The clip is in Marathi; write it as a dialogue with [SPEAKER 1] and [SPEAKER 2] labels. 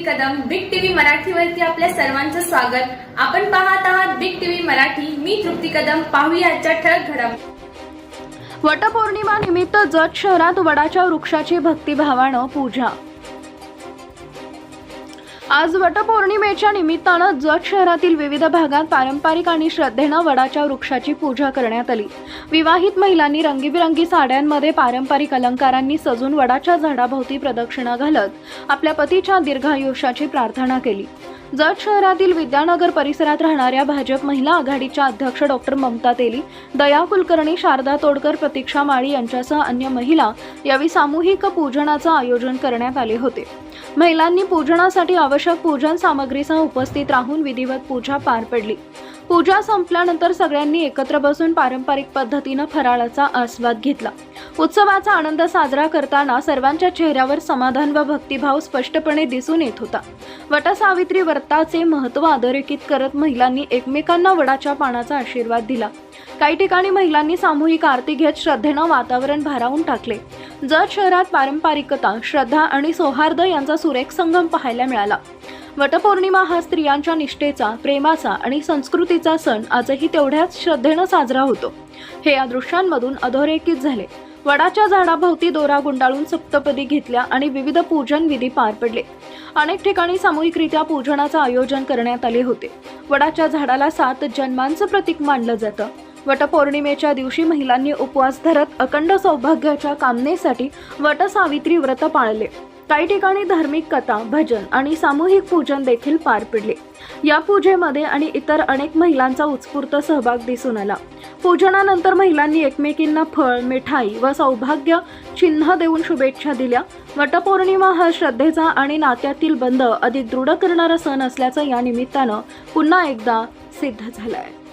[SPEAKER 1] कदम भीग टीव्ही मराठीवरती आपल्या सर्वांचं स्वागत. आपण पाहत आहात बिग टीव्ही मराठी. मी तृप्ती कदम. पाहूया आजच्या ठळक घडामोडी
[SPEAKER 2] वटपौर्णिमा निमित्त जत शहरात वडाच्या वृक्षाची भक्तिभावानं पूजा. आज वटपौर्णिमेच्या निमित्तानं जत शहरातील विविध भागात पारंपरिक आणि श्रद्धेनं वडाच्या वृक्षाची पूजा करण्यात आली. विवाहित महिलांनी रंगीबिरंगी साड्यांमध्ये पारंपरिक अलंकारांनी सजून वडाच्या झाडाभोवती प्रदक्षिणा घालत आपल्या पतीच्या दीर्घायुष्याची प्रार्थना केली. जत शहरातील विद्यानगर परिसरात राहणाऱ्या भाजप महिला आघाडीच्या अध्यक्ष डॉक्टर ममता तेली दया कुलकर्णी शारदा तोडकर प्रतीक्षा माळी यांच्यासह अन्य महिला यावेळी सामूहिक पूजनाचं आयोजन करण्यात आले होते. महिलांनी पूजनासाठी आवश्यक पूजन सामग्रीसह उपस्थित राहून विधिवत पूजा पार पडली. पूजा संपल्यानंतर सगळ्यांनी एकत्र बसून पारंपरिक पद्धतीनं फराळाचा आस्वाद घेतला. उत्सवाचा आनंद साजरा करताना सर्वांच्या चेहऱ्यावर समाधान व भक्तिभाव स्पष्टपणे दिसून येत होता. वटसावित्री व्रताचे महत्त्व अधोरेखित करत महिलांनी एकमेकांना वडाच्या पानाचा आशीर्वाद दिला. काही ठिकाणी महिलांनी सामूहिक आरती घेत श्रद्धेनं वातावरण भारावून टाकले. जत शहरात पारंपरिकता श्रद्धा आणि सौहार्द यांचा सुरेख संगम पाहायला मिळाला. वटपौर्णिमा हा स्त्रियांच्या निष्ठेचा प्रेमाचा आणि संस्कृतीचा सण आजही तेवढ्याच श्रद्धेनं साजरा होतो. हे या दृश्यांमधून अधोरेखित झाले. वडाच्या झाडाभोवती दोरा गुंडाळून सप्तपदी घेतल्या आणि विविध पूजन विधी पार पडले. अनेक ठिकाणी सामूहिकरित्या पूजनाचं आयोजन करण्यात आले होते. वडाच्या झाडाला सात जन्मांचं प्रतीक मानलं जातं. वटपौर्णिमेच्या दिवशी महिलांनी उपवास धरत अखंड सौभाग्याच्या कामनेसाठी वटसावित्री व्रत पाळले. काही ठिकाणी धार्मिक कथा भजन आणि सामूहिक पूजन देखील पार पडले. या पूजेमध्ये आणि इतर अनेक महिलांचा उत्स्फूर्त सहभाग दिसून आला. पूजनानंतर महिलांनी एकमेकींना फळ मिठाई व सौभाग्य चिन्ह देऊन शुभेच्छा दिल्या. वटपौर्णिमा हा श्रद्धेचा आणि नात्यातील बंध अधिक दृढ करणारा सण असल्याचं या निमित्तानं पुन्हा एकदा सिद्ध झालं आहे